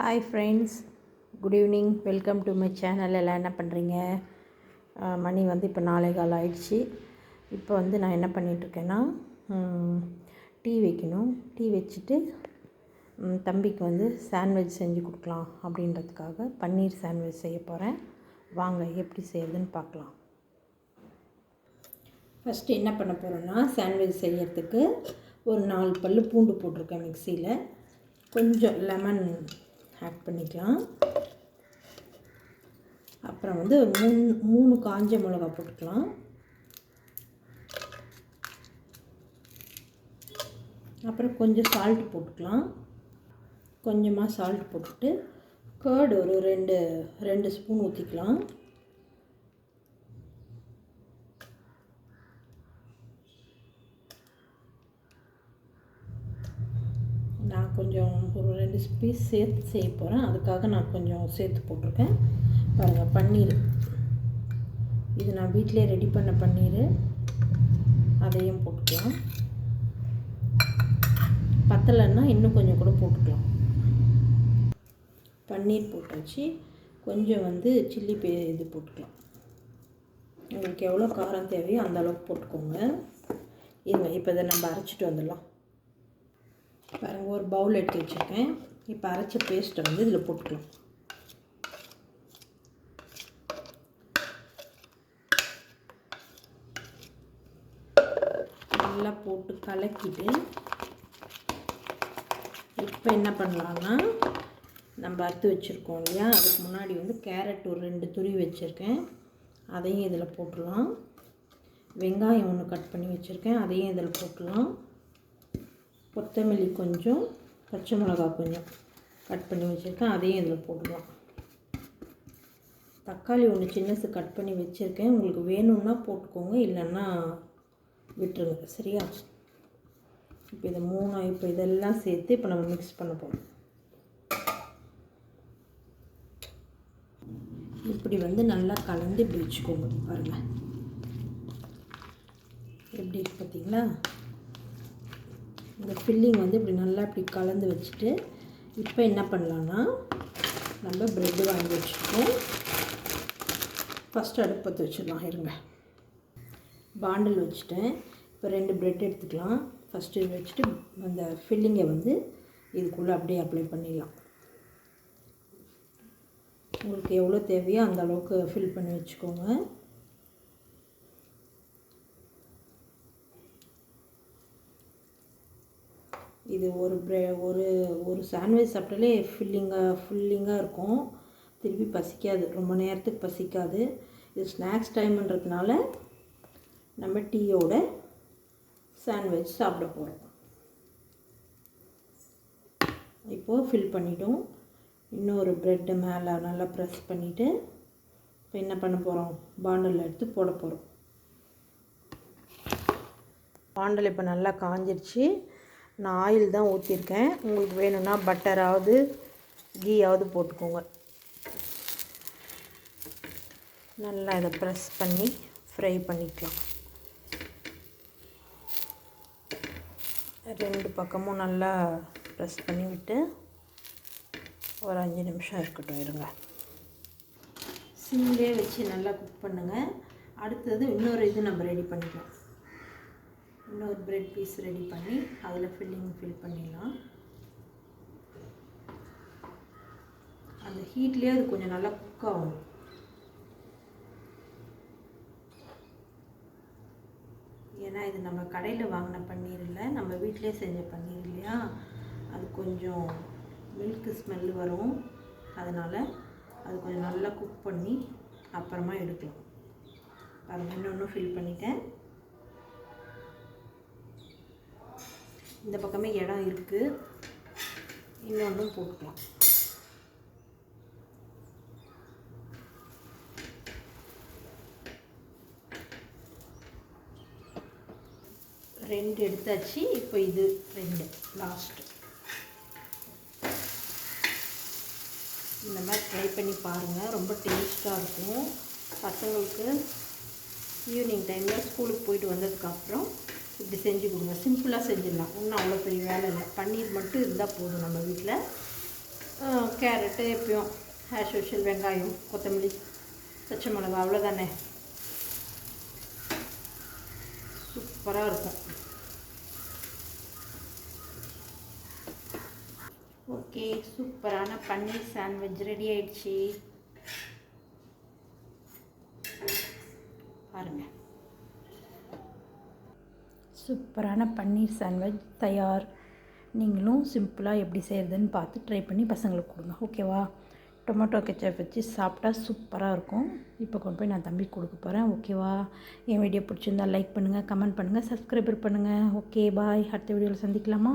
Hi friends good evening welcome to my channel எல்லாம் என்ன பண்ணுறீங்க மணி வந்து இப்போ நாளை கால் ஆயிடுச்சு. இப்போ வந்து நான் என்ன பண்ணிகிட்ருக்கேன்னா டீ வைக்கணும். டீ வச்சுட்டு தம்பிக்கு வந்து சாண்ட்விச் செஞ்சு கொடுக்கலாம் அப்படின்றதுக்காக பன்னீர் சாண்ட்விச் செய்ய போகிறேன் வாங்க எப்படி செய்யறதுன்னு பார்க்கலாம். ஃபஸ்ட்டு என்ன பண்ண போகிறோன்னா சாண்ட்விச் செய்யறதுக்கு ஒரு நாலு பல் பூண்டு போட்டிருக்கேன் மிக்சியில் கொஞ்சம் லெமன் ஆட் பண்ணிக்கலாம். அப்புறம் வந்து மூணு மூணு காஞ்ச மிளகா போட்டுக்கலாம். அப்புறம் கொஞ்சம் சால்ட் போட்டுக்கலாம். கொஞ்சமாக சால்ட் போட்டுட்டு கேர்டு ஒரு ரெண்டு ரெண்டு ஸ்பூன் ஊற்றிக்கலாம் நான் கொஞ்சம் ஒரு ரெண்டு பீஸ் சேர்த்து செய்ய போகிறேன் அதுக்காக நான் கொஞ்சம் சேர்த்து போட்டிருக்கேன். பாருங்கள் பன்னீர். இது நான் வீட்டிலே ரெடி பண்ண பன்னீர். அதையும் போட்டுக்கலாம். பத்தலைன்னா இன்னும் கொஞ்சம் கூட போட்டுக்கலாம். பன்னீர் போட்டாச்சு. கொஞ்சம் வந்து சில்லி பே இது போட்டுக்கலாம். உங்களுக்கு எவ்வளோ காரம் தேவையோ அந்த அளவுக்கு போட்டுக்கோங்க. இருங்க இப்போ இதை நம்ம அரைச்சிட்டு வந்துடலாம். பாருங்கள் ஒரு பவுல் எடுத்து வச்சுருக்கேன். இப்போ அரைச்ச பேஸ்ட்டை வந்து இதில் போட்டுக்கலாம். நல்லா போட்டு கலக்கிட்டு இப்போ என்ன பண்ணலான்னா நம்ம அறுத்து வச்சுருக்கோம் இல்லையா? அதுக்கு முன்னாடி வந்து கேரட் ஒரு ரெண்டு துருவி வச்சுருக்கேன். அதையும் இதில் போட்டுடலாம் வெங்காயம் ஒன்று கட் பண்ணி வச்சுருக்கேன். அதையும் இதில் போட்டுடலாம் கொத்தமல்லி கொஞ்சம் பச்சை மிளகா கொஞ்சம் கட் பண்ணி வச்சுருக்கேன் அதையும் இதில் போட்டுக்கலாம் தக்காளி ஒன்று சின்னசு கட் பண்ணி வச்சுருக்கேன். உங்களுக்கு வேணும்னா போட்டுக்கோங்க இல்லைன்னா விட்டுருங்க சரியா? இப்போ இதை மூணு இப்போ இதெல்லாம் சேர்த்து இப்போ நம்ம மிக்ஸ் பண்ண போகிறோம். இப்படி வந்து நல்லா கலந்து இப்படி வச்சுக்கோங்க பாருங்கள் எப்படி இருக்கு பார்த்தீங்களா? இந்த ஃபில்லிங் வந்து இப்படி நல்லா இப்படி கலந்து வச்சுட்டு இப்போ என்ன பண்ணலான்னா நம்ம ப்ரெட்டு வாங்கி வச்சுருக்கோம். ஃபஸ்ட்டு பற்ற வச்சிடலாம் இருங்க. பாண்டில் வச்சுட்டேன். இப்போ ரெண்டு ப்ரெட் எடுத்துக்கலாம். ஃபஸ்ட்டு வச்சுட்டு அந்த ஃபில்லிங்கை வந்து இதுக்குள்ளே அப்படியே அப்ளை பண்ணிடலாம். உங்களுக்கு எவ்வளோ தேவையோ அந்த அளவுக்கு ஃபில் பண்ணி வச்சுக்கோங்க. இது ஒரு ப்ரெ ஒரு ஒரு சாண்ட்விச் சாப்பிட்டாலே ஃபில்லிங்காக ஃபுல்லிங்காக இருக்கும். திருப்பி பசிக்காது. ரொம்ப நேரத்துக்கு பசிக்காது. இது ஸ்நாக்ஸ் டைம்ன்றதுனால நம்ம டீயோட சாண்ட்விச் சாப்பிட போகிறோம் இப்போது ஃபில் பண்ணிட்டோம். இன்னொரு ப்ரெட்டு மேலே நல்லா ப்ரெஸ் பண்ணிவிட்டு இப்போ என்ன பண்ண போகிறோம் பாண்டில் எடுத்து போட போகிறோம் பாண்டில் இப்போ நல்லா காஞ்சிருச்சு. நான் ஆயில் தான் ஊற்றிருக்கேன் உங்களுக்கு வேணும்னா பட்டராவது கீயாவது போட்டுக்கோங்க. நல்லா இதை ப்ரெஸ் பண்ணி ஃப்ரை பண்ணிக்கலாம். ரெண்டு பக்கமும் நல்லா ப்ரெஸ் பண்ணி விட்டு ஒரு அஞ்சு நிமிஷம் இருக்கட்டும் இருங்க. சிம்லேயே வச்சு நல்லா குக் பண்ணுங்கள் அடுத்தது இன்னொரு இது நம்ம ரெடி பண்ணிக்கலாம். இன்னொரு பிரெட் பீஸ் ரெடி பண்ணி அதில் ஃபில்லிங் ஃபில் பண்ணிடலாம். அந்த ஹீட்லேயே அது கொஞ்சம் நல்லா குக் ஆகும். ஏன்னா இது நம்ம கடையில் வாங்கின பன்னீர் இல்லை நம்ம வீட்டிலே செஞ்ச பன்னீர் இல்லையா? அது கொஞ்சம் மில்க்கு ஸ்மெல் வரும். அதனால் அது கொஞ்சம் நல்லா குக் பண்ணி அப்புறமா எடுக்கலாம். பாருங்கள் இன்னொன்று ஃபில் பண்ணிட்டேன். இந்த பக்கமே இடம் இருக்குது இன்னொன்றும் போட்டுக்கலாம். ரெண்டு எடுத்தாச்சு. இப்போ இது ரெண்டு லாஸ்ட்டு இந்த மாதிரி ட்ரை பண்ணி பாருங்கள் ரொம்ப டேஸ்ட்டாக இருக்கும். பசங்களுக்கு ஈவினிங் டைமில் ஸ்கூலுக்கு போயிட்டு வந்ததுக்கப்புறம் இப்படி செஞ்சு கொடுங்க. சிம்பிளாக செஞ்சிடலாம். ஒன்றும் அவ்வளோ பெரிய வேலை இல்லை. பன்னீர் மட்டும் இருந்தால் போதும் நம்ம வீட்டில். கேரட்டு எப்பயும் ஆஸ் யூஷுவல் வெங்காயம் கொத்தமல்லி பச்சை மிளகா அவ்வளோதானே சூப்பராக இருக்கும். ஓகே சூப்பரான பன்னீர் சாண்ட்விச் ரெடி ஆயிடுச்சு. சூப்பரான பன்னீர் சாண்ட்விச் தயார். நீங்களும் சிம்பிளாக எப்படி செய்கிறதுன்னு பார்த்து ட்ரை பண்ணி பசங்களுக்கு கொடுங்க. ஓகேவா டொமேட்டோ கெச்சப் வச்சு சாப்பிட்டா சூப்பராக இருக்கும். இப்போ கொண்டு போய் நான் தம்பி கொடுக்க போகிறேன் ஓகேவா என் வீடியோ பிடிச்சிருந்தா லைக் பண்ணுங்கள் கமெண்ட் பண்ணுங்கள் சப்ஸ்கிரைபர் பண்ணுங்கள் ஓகே பாய் அடுத்த வீடியோவில் சந்திக்கலாமா?